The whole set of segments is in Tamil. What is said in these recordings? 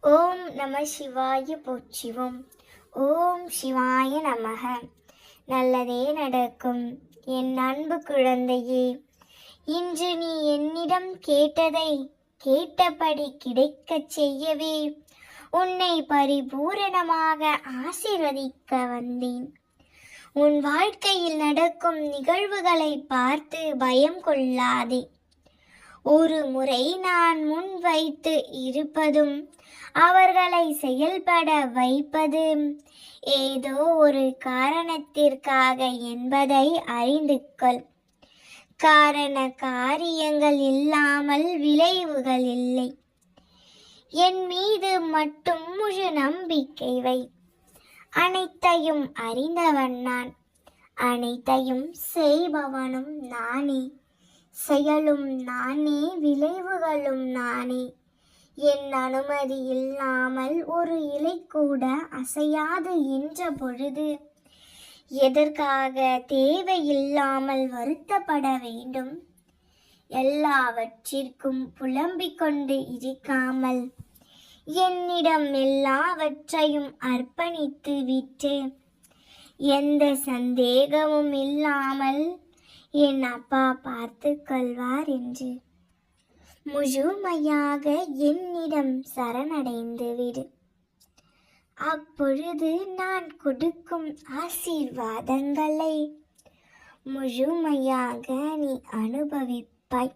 ஓம் நம சிவாய போற்றிவோம். ஓம் சிவாய நமக. நல்லதே நடக்கும். என் அன்பு குழந்தையே இன்று நீ என்னிடம் கேட்டதை கேட்டபடி கிடைக்கச் செய்யவே உன்னை பரிபூரணமாக ஆசீர்வதிக்க வந்தேன். உன் வாழ்க்கையில் நடக்கும் நிகழ்வுகளை பார்த்து பயம் கொள்ளாதே. ஒரு முறை நான் முன் வைத்து இருப்பதும் அவர்களை செயல்பட வைப்பதும் ஏதோ ஒரு காரணத்திற்காக என்பதை அறிந்து கொள். காரண காரியங்கள் இல்லாமல் விளைவுகள் இல்லை. என் மீது மட்டும் முழு நம்பிக்கை வை. அனைத்தையும் அறிந்தவன் நான். அனைத்தையும் செய்பவனும் நானே. செயலும் நானே விளைவுகளும் நானே. என் அனுமதி இல்லாமல் ஒரு இலை கூட அசையாது என்ற பொழுது எதற்காக தேவையில்லாமல் வருத்தப்பட வேண்டும்? எல்லாவற்றிற்கும் புலம்பிக் கொண்டு இருக்காமல் என்னிடம் எல்லாவற்றையும் அர்ப்பணித்து விட்டு எந்த சந்தேகமும் இல்லாமல் என் அப்பா பார்த்து கொள்வார் என்று. முழுமையாக என்னிடம் சரணடைந்து விடு. அப்பொழுது நான் கொடுக்கும் ஆசீர்வாதங்களை முழுமையாக நீ அனுபவிப்பாய்.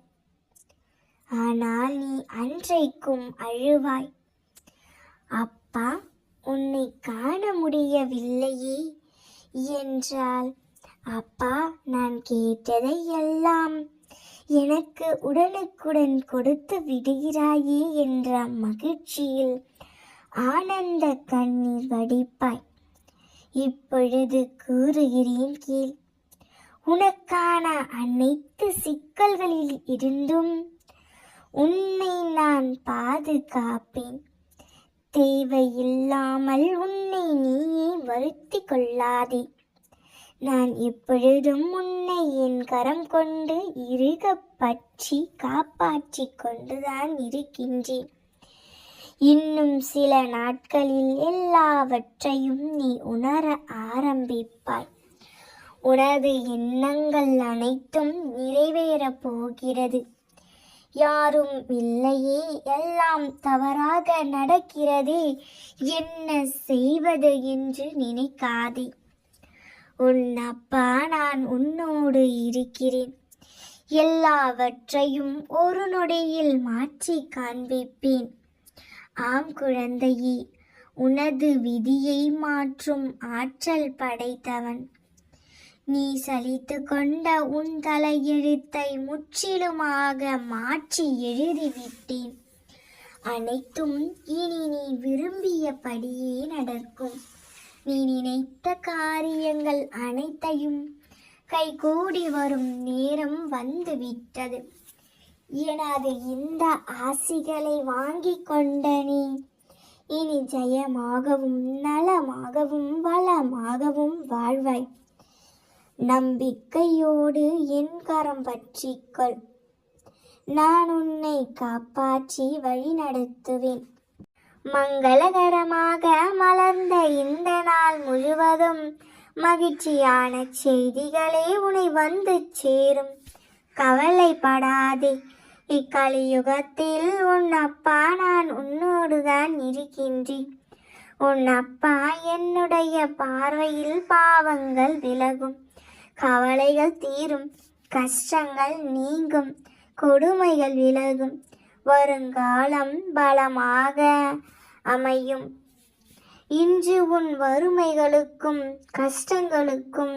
ஆனால் நீ அன்றைக்கும் அழுவாய். அப்பா உன்னை காண முடியவில்லையே என்றால் அப்பா நான் கேட்டதை எல்லாம் எனக்கு உடனுக்குடன் கொடுத்து விடுகிறாயே என்ற மகிழ்ச்சியில் ஆனந்த கண்ணீர் வடிப்பாய். இப்பொழுது கூறுகிறேன் கீழ் உனக்கான அனைத்து சிக்கல்களில் இருந்தும் உன்னை நான் பாதுகாப்பேன். தேவையில்லாமல் உன்னை நீயே வருத்தி கொள்ளாதே. நான் எப்பொழுதும் உன்னை என் கரம் கொண்டு இறுக பற்றி காப்பாற்றி கொண்டுதான் இருக்கின்றேன். இன்னும் சில நாட்களில் எல்லாவற்றையும் நீ உணர ஆரம்பிப்பாய். உனது எண்ணங்கள் அனைத்தும் நிறைவேறப் போகிறது. யாரும் இல்லையே எல்லாம் தவறாக நடக்கிறதே. என்ன செய்வது என்று நினைக்காதே. உன் அப்பா நான் உன்னோடு இருக்கிறேன். எல்லாவற்றையும் ஒரு நொடியில் மாற்றி காண்பிப்பேன். ஆம் குழந்தையே உனது விதியை மாற்றும் ஆற்றல் படைத்தவன். நீ சலித்து கொண்ட உன் தலையெழுத்தை முற்றிலுமாக மாற்றி எழுதிவிட்டேன். அனைத்தும் இனி நீ விரும்பியபடியே நடக்கும். நீ நினைத்த காரியங்கள் அனைத்தையும் கைகூடி வரும் நேரம் வந்துவிட்டது. எனது இந்த ஆசிகளை வாங்கி கொண்ட நீ இனி ஜெயமாகவும் நலமாகவும் வளமாகவும் வாழ்வாய். நம்பிக்கையோடு என் கரம் பற்றிக்கொள். நான் உன்னை காப்பாற்றி வழிநடத்துவேன். மங்களகரமாக மலர்ந்த இந்த நாள் முழுவதும் மகிழ்ச்சியான செய்திகளே உனை வந்து சேரும். கவலைப்படாதே. இக்கலியுகத்தில் உன் அப்பா நான் உன்னோடுதான் இருக்கின்றேன். உன் அப்பா என்னுடைய பார்வையில் பாவங்கள் விலகும். கவலைகள் தீரும். கஷ்டங்கள் நீங்கும். கொடுமைகள் விலகும். வருங்காலம் பலமாக அமையும். இன்று உன் வறுமைகளுக்கும் கஷ்டங்களுக்கும்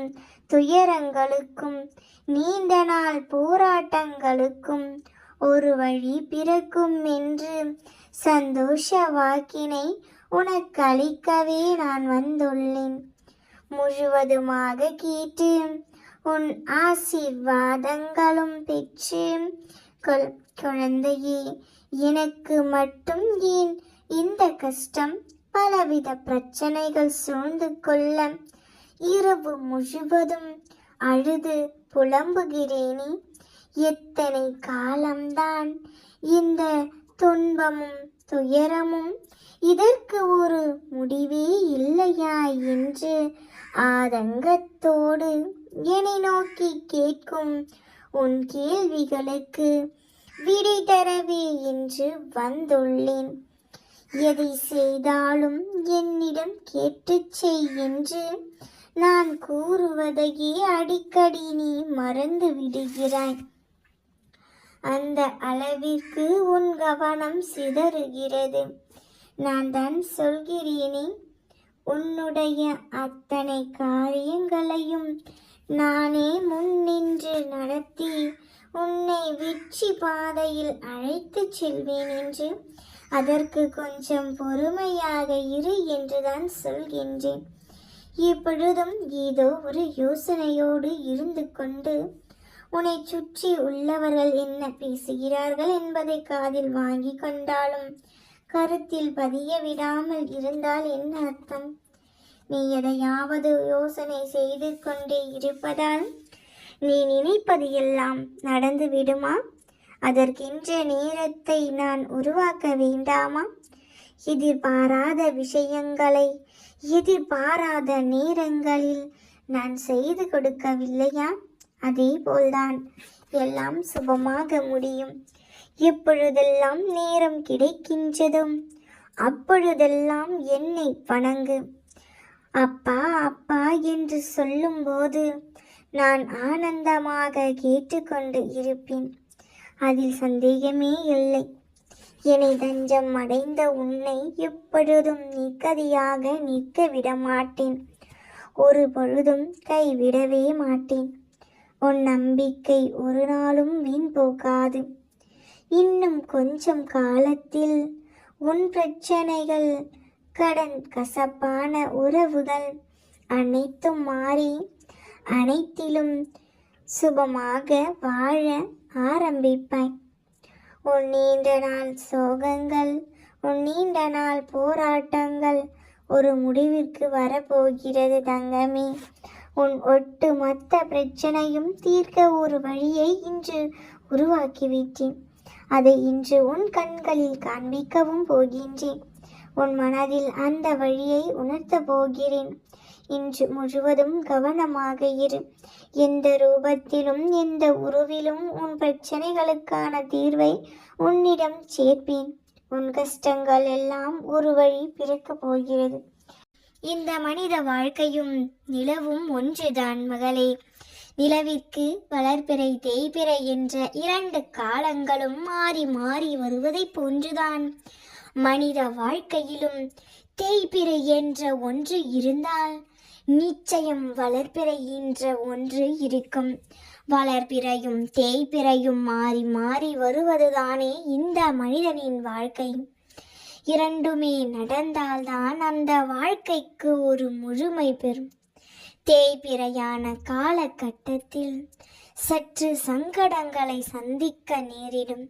துயரங்களுக்கும் நீண்ட நாள் போராட்டங்களுக்கும் ஒரு வழி பிறக்கும் என்று சந்தோஷ வாக்கினை உனக்கு அளிக்கவே நான் வந்துள்ளேன். முழுவதுமாக கேட்டு உன் ஆசீர்வாதங்களும் பெற்று கொள் குழந்தையே எனக்கு மட்டும் ஏன் இந்த கஷ்டம்? பலவித பிரச்சனைகள் சூழ்ந்து கொள்ள இரவு முழுவதும் அழுது புலம்புகிறேனே. எத்தனை காலம்தான் இந்த துன்பமும் துயரமும் இதற்கு ஒரு முடிவே இல்லையா என்று ஆதங்கத்தோடு என்னை நோக்கி கேட்கும் உன் கேள்விகளுக்கு விடை தரவே என்று வந்துள்ளேன். எதை செய்தாலும் என்னிடம் கேட்டுச் செய் என்று நான் கூறுவதையே அடிக்கடி நீ மறந்து விடுகிறாய். அந்த அளவிற்கு உன் கவனம் சிதறுகிறது. நான் தான் சொல்கிறேனே உன்னுடைய அத்தனை காரியங்களையும் நானே முன்னின்று நடத்தி உன்னை வெற்றி பாதையில் அழைத்துச் செல்வேன் என்று. அதற்கு கொஞ்சம் பொறுமையாக இரு என்றுதான் சொல்கின்றேன். இப்பொழுதும் ஏதோ ஒரு யோசனையோடு இருந்து கொண்டு உன்னை சுற்றி உள்ளவர்கள் என்ன பேசுகிறார்கள் என்பதை காதில் வாங்கி கொண்டாலும் கருத்தில் பதிய விடாமல் இருந்தால் என்ன அர்த்தம்? நீ எதையாவது யோசனை செய்து கொண்டே இருப்பதால் நீ நினைப்பது எல்லாம் நடந்து விடுமா? அதற்கென்ற நேரத்தை நான் உருவாக்க வேண்டாமா? எதிர்பாராத விஷயங்களை எதிர்பாராத நேரங்களில் நான் செய்து கொடுக்கவில்லையா? அதே போல்தான் எல்லாம் சுபமாக முடியும். எப்பொழுதெல்லாம் நேரம் கிடைக்கின்றதும் அப்பொழுதெல்லாம் என்னை வணங்கு. அப்பா அப்பா என்று சொல்லும்போது நான் ஆனந்தமாக கேட்டுக்கொண்டு இருப்பேன். அதில் சந்தேகமே இல்லை. என்னை தஞ்சம் அடைந்த உன்னை எப்பொழுதும் நிக்கதியாக நிற்க விட மாட்டேன் ஒரு பொழுதும் கைவிடவே மாட்டேன். உன் நம்பிக்கை ஒரு நாளும் வீண் போகாது. இன்னும் கொஞ்சம் காலத்தில் உன் பிரச்சனைகள் கடன் கசப்பான உறவுகள் அனைத்தும் மாறி அனைத்திலும் சுபமாக வாழ ஆரம்பிப்பாய் உன் நீண்ட நாள் சோகங்கள் உன் நீண்ட நாள் போராட்டங்கள் ஒரு முடிவிற்கு வரப்போகிறது தங்கமே. உன் ஒட்டு மொத்த பிரச்சனையும் தீர்க்க ஒரு வழியை இன்று உருவாக்கிவிட்டேன். அதை இன்று உன் கண்களில் காண்பிக்கவும் போகின்றேன். உன் மனதில் அந்த வழியை உணர்த்தப் போகிறேன். இன்று முழுவதும் கவனமாக இரு. எந்த ரூபத்திலும் எந்த உருவிலும் உன் பிரச்சனைகளுக்கான தீர்வை உன்னிடம் சேர்ப்பேன். உன் கஷ்டங்கள் எல்லாம் ஒரு வழி பிறக்கப் போகிறது. இந்த மனித வாழ்க்கையும் நிலவும் ஒன்றுதான் மகளே. நிலவிற்கு வளர்பிறை தேய்பிறை என்ற இரண்டு காலங்களும் மாறி மாறி வருவதைப் போன்றுதான். மனித வாழ்க்கையிலும் தேய்பிறை என்ற ஒன்று இருந்தால் நிச்சயம் வளர்பிறை என்ற ஒன்று இருக்கும். வளர்பிறையும் தேய்பிறையும் மாறி மாறி வருவதுதானே இந்த மனிதனின் வாழ்க்கை. இரண்டுமே நடந்தால்தான் அந்த வாழ்க்கைக்கு ஒரு முழுமை பெறும். தேய்பிறையான காலகட்டத்தில் சற்று சங்கடங்களை சந்திக்க நேரிடும்.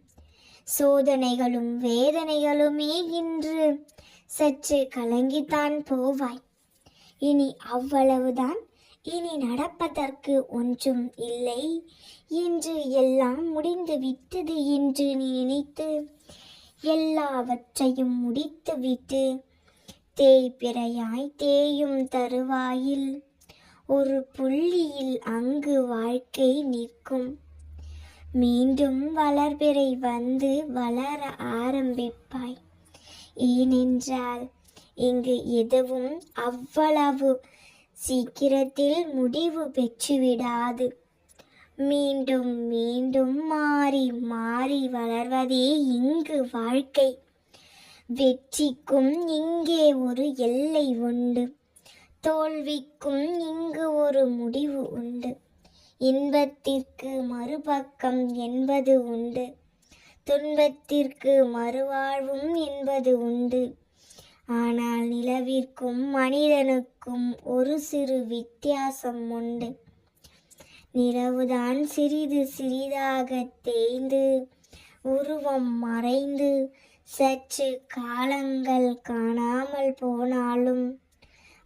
சோதனைகளும் வேதனைகளுமே இன்று. சற்று கலங்கித்தான் போவாய். இனி அவ்வளவுதான். இனி நடப்பதற்கு ஒன்றும் இல்லை. இன்று எல்லாம் முடிந்து விட்டது என்று நீ நினைத்து எல்லாவற்றையும் முடித்துவிட்டு தேய்பிறையாய் தேயும் தருவாயில். ஒரு புள்ளியில் அங்கு வாழ்க்கை நிற்கும். மீண்டும் வளர்பிறை வந்து வளர ஆரம்பிப்பாய். ஏனென்றால் இங்கு எதுவும் அவ்வளவு சீக்கிரத்தில் முடிவு பெற்றுவிடாது. மீண்டும் மீண்டும் மாறி மாறி வளர்வதே இங்கு வாழ்க்கை. வெற்றிக்கும் இங்கே ஒரு எல்லை உண்டு. தோல்விக்கும் இங்கு ஒரு முடிவு உண்டு. இன்பத்திற்கு மறுபக்கம் என்பது உண்டு. துன்பத்திற்கு மறுவாழ்வும் என்பது உண்டு. ஆனால் நிலவிற்கும் மனிதனுக்கும் ஒரு சிறு வித்தியாசம் உண்டு. நிலவுதான் சிறிது சிறிதாக தேய்ந்து உருவம் மறைந்து சற்று காலங்கள் காணாமல் போனாலும்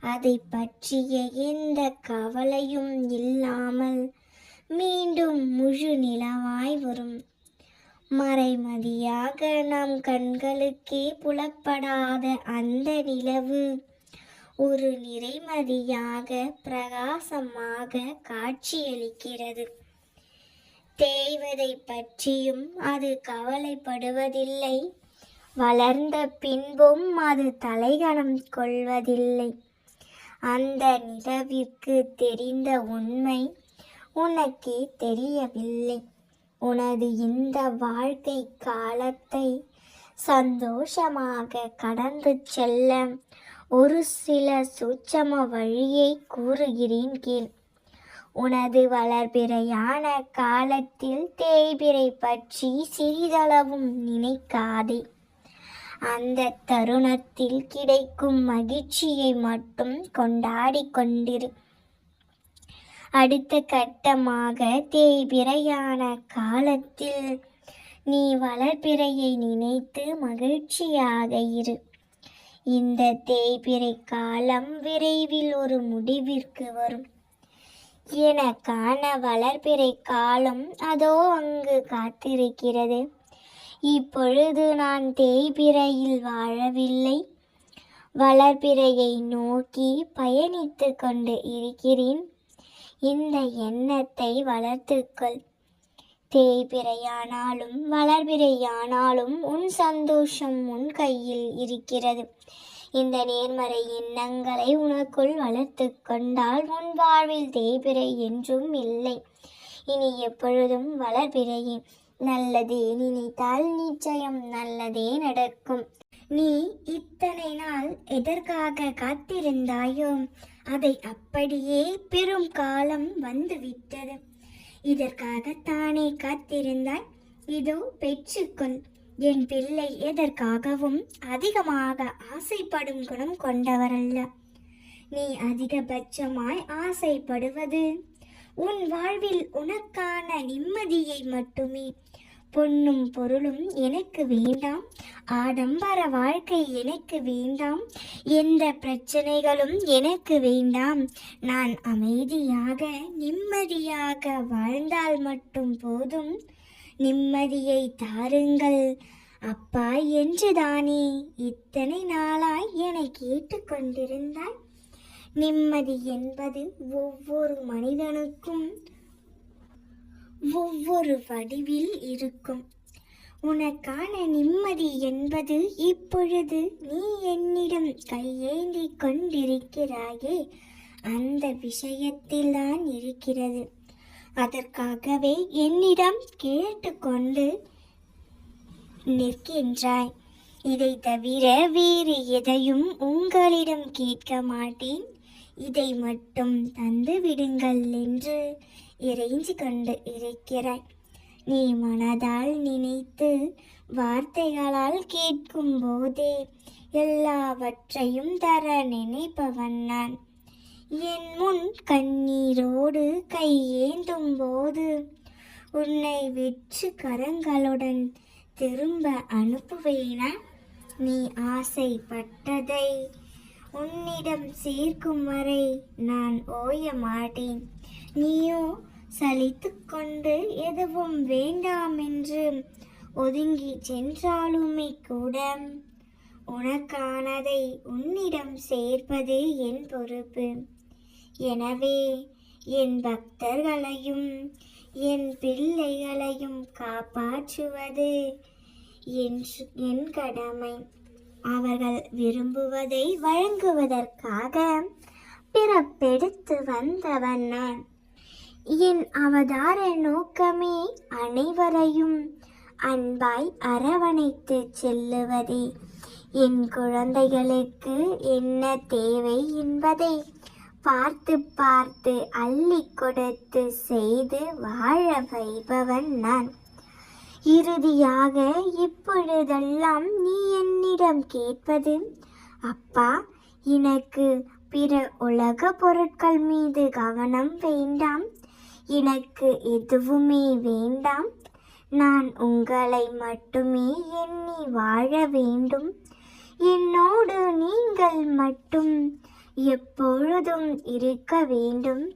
அதை பற்றிய எந்த கவலையும் இல்லாமல் மீண்டும் முழு நிலவாய் வரும். மறைமதியாக நம் கண்களுக்கே புலப்படாத அந்த நிலவு ஒரு நிறைமதியாக பிரகாசமாக காட்சியளிக்கிறது. தேய்வதை பற்றியும் அது கவலைப்படுவதில்லை. வளர்ந்த பின்பும் அது தலைகணம் கொள்வதில்லை. அந்த நிலவிற்கு தெரிந்த உண்மை உனக்கே தெரியவில்லை. உனது இந்த வாழ்க்கை காலத்தை சந்தோஷமாக கடந்து செல்ல ஒரு சில சூட்சம வழியை கூறுகிறேன் கீழ். உனது வளர்பிறையான காலத்தில் தேய்பிறை பற்றி சிறிதளவும் நினைக்காதே. அந்த தருணத்தில் கிடைக்கும் மகிழ்ச்சியை மட்டும் கொண்டாடி கொண்டிரு. அடுத்த கட்டமாக தேய்பிறையான காலத்தில் நீ வளர்பிறையை நினைத்து மகிழ்ச்சியாக இரு. இந்த தேய்பிறை காலம் விரைவில் ஒரு முடிவிற்கு வரும். எனக்கான வளர்பிறை காலம் அதோ அங்கு காத்திருக்கிறது. இப்பொழுது நான் தேய்பிறையில் வாழவில்லை. வளர்பிறையை நோக்கி பயணித்து கொண்டு இருக்கிறேன். இந்த எண்ணத்தை வளர்த்துக்கொள். தேய்பிரையானாலும் வளர்பிறையானாலும் உன் சந்தோஷம் உன் கையில் இருக்கிறது. இந்த நேர்மறை எண்ணங்களை உனக்குள் வளர்த்து கொண்டால் உன் வாழ்வில் தேய்பிறை என்றும் இல்லை. இனி எப்பொழுதும் வளர்பிறையே. நல்லதே நினைத்தால் நிச்சயம் நல்லதே நடக்கும். நீ இத்தனை நாள் எதற்காக காத்திருந்தாயோ அதை அப்படியே பெரும் காலம் வந்துவிட்டது. இதற்காகத்தானே காத்திருந்தாய்? இதோ பெற்றுக்கொள். என் பிள்ளை எதற்காகவும் அதிகமாக ஆசைப்படும் குணம் கொண்டவரல்ல. நீ அதிகபட்சமாய் ஆசைப்படுவது உன் வாழ்வில் உனக்கான நிம்மதியை மட்டுமே. பொன்னும் பொருளும் எனக்கு வேண்டாம். ஆடம்பர வாழ்க்கை எனக்கு வேண்டாம். எந்த பிரச்சனைகளும் எனக்கு வேண்டாம். நான் அமைதியாக நிம்மதியாக வாழ்ந்தால் மட்டும் போதும். நிம்மதியை தாருங்கள். அப்பா என்றுதானே இத்தனை நாளாய் என்னை கேட்டுக்கொண்டிருந்தாய். நிம்மதி என்பது ஒவ்வொரு மனிதனுக்கும் ஒவ்வொரு வடிவில் இருக்கும். உனக்கான நிம்மதி என்பது இப்பொழுது நீ என்னிடம் கையேந்தி கொண்டிருக்கிறாயே அந்த விஷயத்தில்தான் இருக்கிறது. அதற்காகவே என்னிடம் கேட்டுக்கொண்டு நிற்கின்றாய். இதை தவிர வேறு எதையும் உங்களிடம் கேட்க மாட்டேன். இதை மட்டும் தந்து விடுங்கள் என்று இறைஞ்சு கொண்டு இருக்கிறாய் நீ மனதால் நினைத்து வார்த்தைகளால் கேட்கும் போதே எல்லாவற்றையும் தர நினைப்பவன் நான். என் முன் கண்ணீரோடு கையேந்தும் போது உன்னை வெற்று கரங்களுடன் திரும்ப அனுப்புவேனா? நீ ஆசைப்பட்டதை உன்னிடம் சேர்க்கும் வரை நான் ஓய மாட்டேன். நீயோ சலித்து கொண்டு எதுவும் வேண்டாம் என்று ஒதுங்கி சென்றாலுமே கூட உனக்கானதை உன்னிடம் சேர்ப்பது என் பொறுப்பு. எனவே என் பக்தர்களையும் என் பிள்ளைகளையும் காப்பாற்றுவது என் என் கடமை. அவர்கள் விரும்புவதை வழங்குவதற்காக பிறப்பெடுத்து வந்தவன் நான். என் அவதார நோக்கமே அனைவரையும் அன்பாய் அரவணைத்து செல்லுவதே. என் குழந்தைகளுக்கு என்ன தேவை என்பதை பார்த்து பார்த்து அள்ளி கொடுத்து செய்து வாழ வைபவன் நான். இறுதியாக இப்பொழுதெல்லாம் நீ என்னிடம் கேட்பது அப்பா எனக்கு பிற உலக பொருட்கள் மீது கவனம் வேண்டாம். எனக்கு எதுவுமே வேண்டாம். நான் உங்களை மட்டுமே எண்ணி வாழ வேண்டும். என்னோடு நீங்கள் மட்டும் எப்பொழுதும் இருக்க வேண்டும்.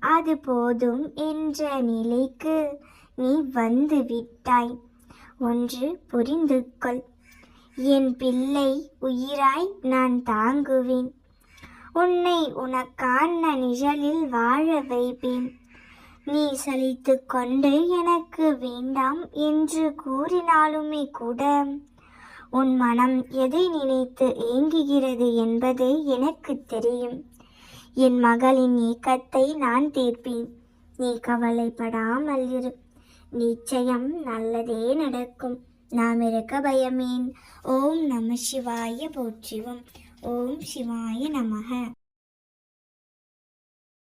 அது போதும் என்ற நிலைக்கு நீ வந்து விட்டாய். ஒன்று புரிந்து கொள். என் பிள்ளை உயிராய் நான் தாங்குவேன். உன்னை உனக்கான நிழலில் வாழ வைப்பேன். நீ சலித்து கொண்டு எனக்கு வேண்டாம் என்று கூறினாலுமே கூட உன் மனம் எதை நினைத்து ஏங்குகிறது என்பது எனக்கு தெரியும். என் மகளின் ஏக்கத்தை நான் தீர்ப்பேன். நீ கவலைப்படாமல் இரு. நிச்சயம் நல்லதே நடக்கும். நாம் இருக்க பயமேன். ஓம் நம சிவாய போற்றிவோம். ஓம் சிவாய நமக.